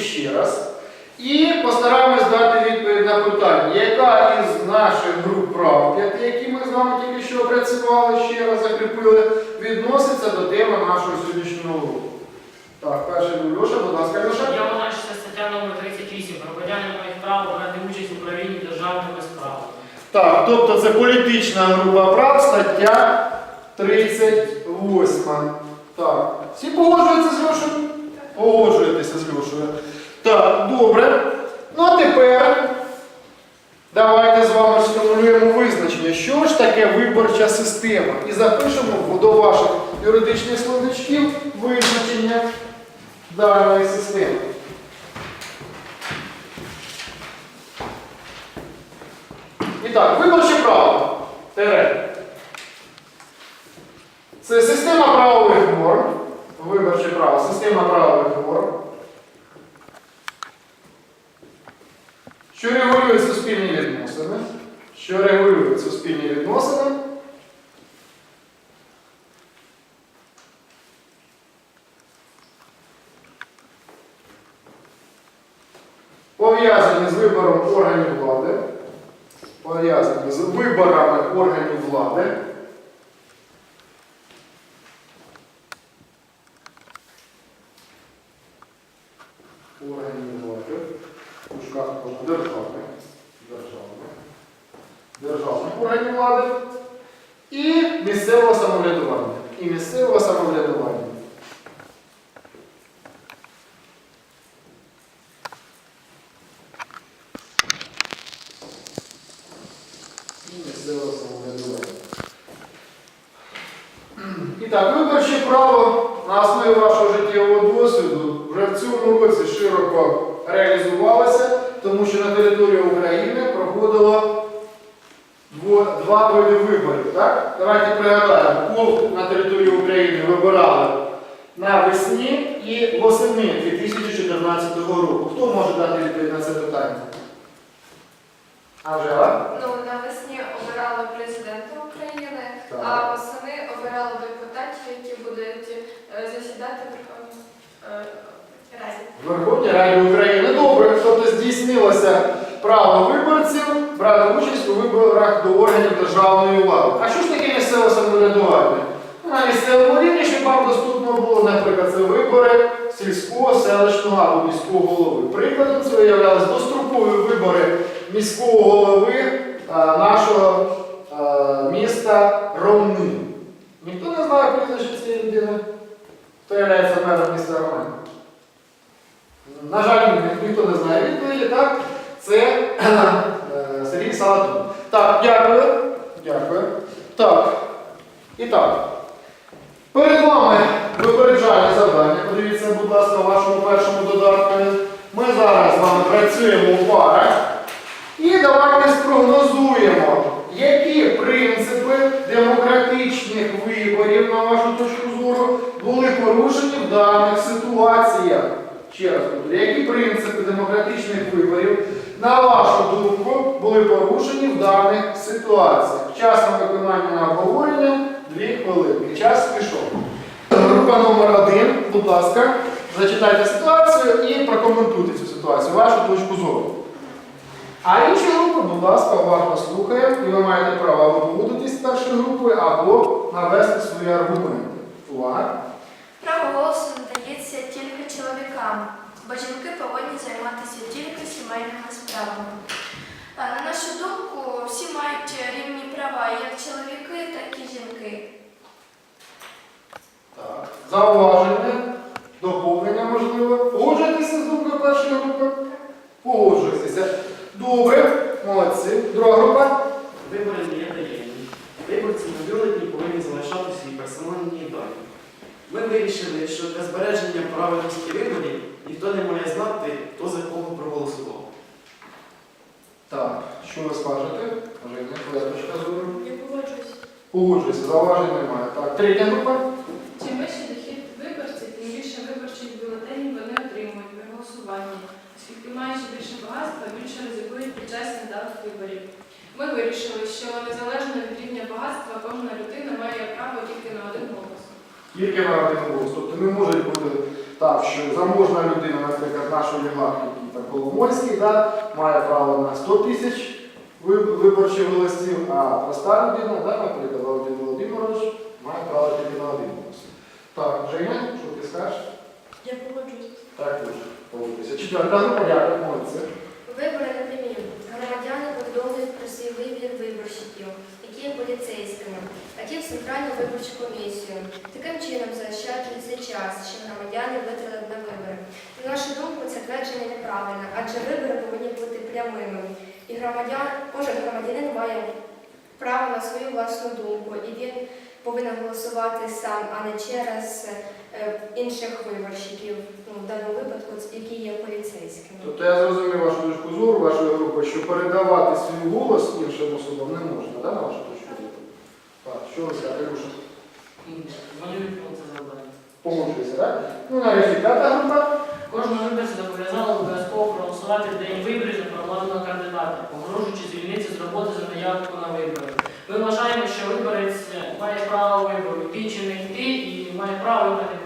ще раз. І постараємось дати відповідь на питання, яка із наших груп прав, які ми з вами тільки що опрацювали, ще раз закріпили, відноситься до теми нашого сьогоднішнього уроку. Так, перший Льоша, будь ласка, Льоша. Я вважаю, що це стаття номер 38. Громадяни мають право брати участь у управлінні державними справами. Так, тобто це політична група прав, стаття 38. Так. Всі погоджуються з Льошею? Погоджуєтеся з Льошею. Так, добре. Ну а тепер давайте з вами сформулюємо визначення, що ж таке виборча система. І запишемо до ваших юридичних словничків визначення даної системи. І так, виборче право. Тере. Це система правових норм. Виборче право, система правових норм. Що регулюють суспільні відносини. Що регулюють суспільні відносини. Пов'язані з вибором органів влади пов'язані з виборами органів влади. Органів влади. У дужках можна державних. Державних. Державних органів влади. І місцевого самоврядування. І місцевого самоврядування. і самоврядування. І так, виборче право на основі вашого життєвого досвіду вже в цьому році широко реалізувалося, тому що на території України проходило два види виборів. Так? Давайте пригадаємо, кого на території України вибирали навесні і восени 2014 року. Хто може дати відповідь на це питання? Анжела? Ну, навесні обирали президента України, Так. а восени обирали депутатів, які будуть е, засідати в Верховній е, Раді. В Верховній Раді України. Добре, тобто здійснилося право виборців брати участь у виборах до органів державної влади. А що ж таке місцеве самоврядування? На місцевому рівні, щоб вам доступно було, наприклад, це вибори сільського, селищного або міського голови. Прикладом цього являлись дострокові вибори міського голови а, нашого а, міста Ромни. Ніхто не знає прізвище цієї людини? Хто є мером міста Ромни? На жаль, ніхто не знає відповіді, так? Це Салатун. Так, дякую. Дякую. Так. І так. Перед вами випереджальне завдання. Подивіться, будь ласка, у вашому першому додатку. Ми зараз з вами працюємо у парах. І давайте спрогнозуємо, які принципи демократичних виборів, на вашу точку зору, були порушені в даних ситуаціях. Ще раз які принципи демократичних виборів, на вашу думку, були порушені в даних ситуаціях? Час на виконання на обговорення 2 хвилини. Час пішов. Група номер один, будь ласка, зачитайте ситуацію і прокоментуйте цю ситуацію, вашу точку зору. А інші групи, будь ласка, уважно слухаємо, і ви маєте право або погодитись з першою групою, або навести свої аргументи. Увага! Право голосу надається тільки чоловікам, бо жінки повинні займатися тільки сімейними справами. На нашу думку, всі мають рівні права, як чоловіки, так і жінки. Так. Зауваження, доповнення можливо. Погоджуєтеся з думкою першої групи? Погоджуєтеся. Добре, молодці. Друга група. Вибори не є таємні. Виборці на бюлетні повинні залишати свої персональні дані. Ми вирішили, що для збереження правильності виборів ніхто не має знати, хто за кого проголосував. Так, що ви скажете? Женя, твоя точка зору. Я погоджуюсь. Погоджуюся, зауважень немає. Так, третя група. Чим вищий дохід виборців, тим більше виборчих бюлетенів вони отримують при голосуванні, оскільки маючи більше багатства, більше ризикують під час недавніх виборів. Ми вирішили, що незалежно від рівня багатства, кожна людина має право тільки на один голос. Тільки на один голос. Тобто не можуть бути так, що заможна людина, наприклад, нашої лавки, там Коломойський, да, має право на 100 тисяч виборчих голосів, а проста людина, да, наприклад, Володимир Володимирович, має право тільки на один голос. Так, Женя, що ти скажеш? Я погоджуюсь. Так, дуже погоджуюся. Четверта група, дякую, молодці. Вибори. Громадяни повідомлюють про свій вибір виборщиків, які є поліцейськими, а ті в Центральну виборчу комісію. Таким чином заощаджується час, що громадяни витратили на вибори. На нашу думку, це твердження неправильне, адже вибори повинні бути прямими. І громадян, кожен громадянин має право на свою власну думку, і він повинен голосувати сам, а не через е, інших виборщиків, ну, в даному випадку, які є поліцейськими. Тобто я зрозумів вашу точку зору, вашої групи, що передавати свій голос іншим особам не можна, да, на вашу точку зору? Так, що ви скажете? Вони виконали це завдання. Погоджуєтеся, так? Ну, нарешті, п'ята група. Кожного виборця зобов'язали обов'язково проголосувати в день виборів за провладного кандидата, погрожуючи звільнитися з роботи за наявку має право вибору, ти чи не йти, і має право вибрати